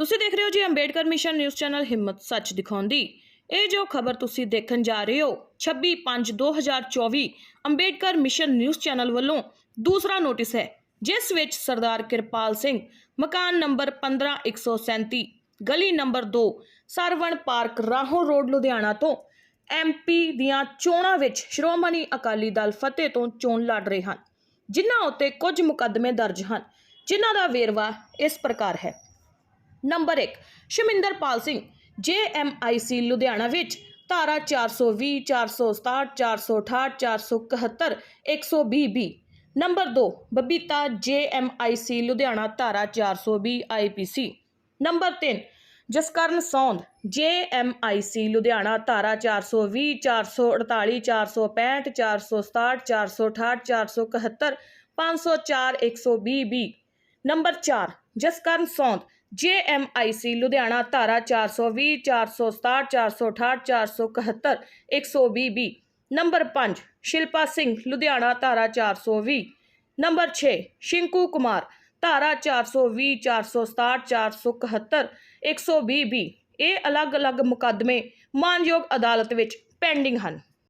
ਤੁਸੀਂ ਦੇਖ ਰਹੇ ਹੋ ਜੀ ਅੰਬੇਡਕਰ ਮਿਸ਼ਨ ਨਿਊਜ਼ ਚੈਨਲ ਹਿੰਮਤ ਸੱਚ ਦਿਖਾਉਂਦੀ। ਇਹ ਜੋ ਖਬਰ ਤੁਸੀਂ ਦੇਖਣ ਜਾ ਰਹੇ ਹੋ 26/5/2024 ਅੰਬੇਡਕਰ ਮਿਸ਼ਨ ਨਿਊਜ਼ ਚੈਨਲ ਵੱਲੋਂ ਦੂਸਰਾ ਨੋਟਿਸ ਹੈ, ਜਿਸ ਵਿੱਚ ਸਰਦਾਰ ਕਿਰਪਾਲ ਸਿੰਘ, ਮਕਾਨ ਨੰਬਰ 15137 ਗਲੀ number 2 Sarwan park Rahon road Ludhiana ਤੋਂ ਐਮਪੀ ਦੀਆਂ ਚੋਣਾਂ ਵਿੱਚ ਸ਼੍ਰੋਮਣੀ ਅਕਾਲੀ ਦਲ ਫਤਿਹ ਤੋਂ ਚੋਣ ਲੜ ਰਹੇ ਹਨ, ਜਿਨ੍ਹਾਂ ਉੱਤੇ ਕੁਝ ਮੁਕੱਦਮੇ ਦਰਜ ਹਨ, ਜਿਨ੍ਹਾਂ ਦਾ ਵੇਰਵਾ ਇਸ ਪ੍ਰਕਾਰ ਹੈ। ਨੰਬਰ 1 ਸ਼ਮਿੰਦਰਪਾਲ ਸਿੰਘ ਜੇਐਮਆਈਸੀ ਲੁਧਿਆਣਾ ਵਿੱਚ ਧਾਰਾ 420 467 468 471 120 B number 2 Babita JMIC Ludhiana ਧਾਰਾ 420 IPC number 3 Jaskaran Saund JMIC Ludhiana ਧਾਰਾ 420 448 465 467 468 471 504 120 B number 4 Jaskaran Saund JMIC Ludhiana, ਧਾਰਾ 420 467 468 471 120 ਬੀ ਨੰਬਰ 5 ਸ਼ਿਲਪਾ ਸਿੰਘ, ਲੁਧਿਆਣਾ, ਧਾਰਾ 420 ਨੰਬਰ 6 ਸ਼ਿੰਕੂ ਕੁਮਾਰ, ਧਾਰਾ 420 467 471 120 ਬੀ ਇਹ ਅਲੱਗ-ਅਲੱਗ ਮੁਕੱਦਮੇ ਮਾਨਯੋਗ ਅਦਾਲਤ ਵਿੱਚ ਪੈਂਡਿੰਗ ਹਨ।